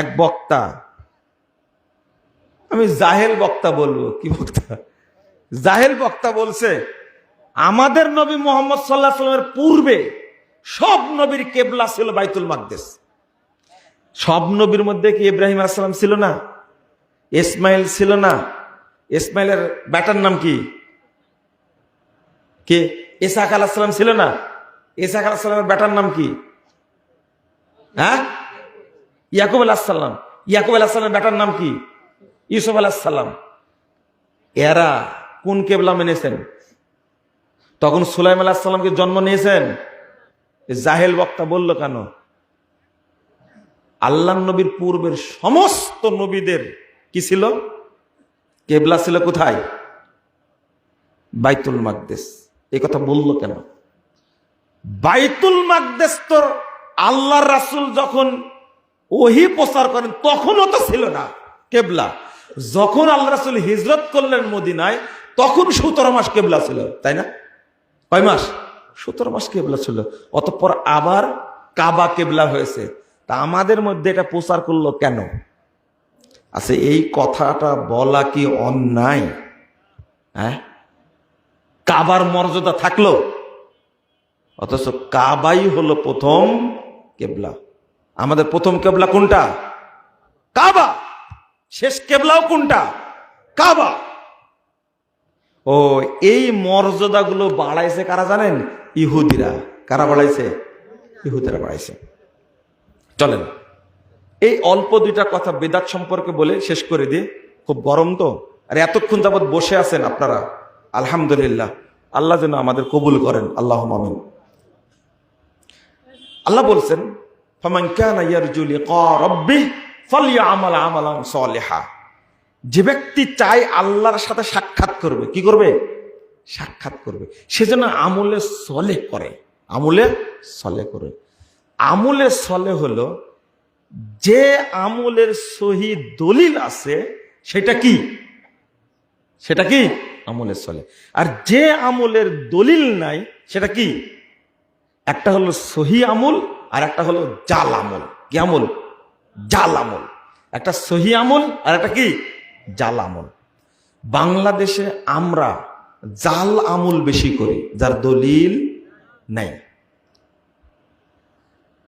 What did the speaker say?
এক বক্তা। আমি জাহেল বক্তা বলব, কি বক্তা? জাহেল বক্তা বলছে, আমাদের নবী মোহাম্মদ সাল্লাহ সাল্লামের পূর্বে সব নবীর কেবলা ছিল বাইতুল মাকদেস সব নবীর মধ্যে কি ইব্রাহিম আসসালাম ছিল না? ইসমাইল ছিল না? ইসমাইলের ব্যাটার নাম কি? কে? ইসাক আলাহাম ছিল না? ইসাক আলাহামের ব্যাটার নাম কি? হ্যাঁ? ইয়াকুব আলাহাল্লাম ইয়াকুব আলাহামের ব্যাটার নাম কি? ইউসুফ আলাহাল্লাম এরা কোন কেবলা মেনেছেন? তখন সুলাইম আলাহাল্লামকে জন্ম নিয়েছেন? জাহেল বক্তা বলল, কেন? আল্লাহ নবীর পূর্বের সমস্ত নবীদের কি ছিল? কেবলা ছিল কোথায়? বাইতুল মাকদেশ এই কথা বলল কেন? বাইতুল মাকদেশ তোর আল্লাহ রাসুল যখন ওহি প্রচার করেন, তখনও তো ছিল না। কেবলা। যখন আল্লাহ রাসুল হিজরত করলেন মদিনায়, তখন সতেরো মাস কেবলা ছিল, তাই না? কয় মাস? সতেরো মাস কেবলা ছিল। অতঃপর আবার কাবা কেবলা হয়েছে। তা আমাদের মধ্যে এটা প্রচার করল কেন? আচ্ছা এই কথাটা বলা কি অন্যায়? হ্যাঁ? কাবার মর্যাদা থাকল? অথচ কাবাই হলো প্রথম কেবলা। আমাদের প্রথম কেবলা কোনটা? কাবা। শেষ কেবলাও কোনটা? কাবা। ও, এই মর্যাদাগুলো বাড়াইছে কারা জানেন? ইহুদিরা। কারা বাড়াইছে? ইহুদিরা বাড়াইছে। চলেন। এই অল্প দুইটা কথা বেদাত সম্পর্কে বলে শেষ করে দিয়ে খুব গরম তো। আর এতক্ষণ যাবৎ বসে আছেন আপনারা। আলহামদুলিল্লাহ। আল্লাহ যেন আমাদের কবুল করেন। আল্লাহ মামিন আল্লাহ বলছেন যে ব্যক্তি চায় আল্লাহর সাথে সাক্ষাৎ করবে, কি করবে? সাক্ষাৎ করবে। সেজন্য আমলে সলে করে। আমলে সলে করে। আমলে সলে হলো, যে আমলের সহি দলিল আছে, সেটা কি? সেটা কি? আমলের সলে আর যে আমলের দলিল নাই, সেটা কি? একটা হলো সহি আমল আর একটা হলো জাল আমল, কি আমল? জাল আমল। একটা সহি আমল আর একটা কি? জাল আমল। বাংলাদেশে আমরা জাল আমল বেশি করি, যার দলিল নাই।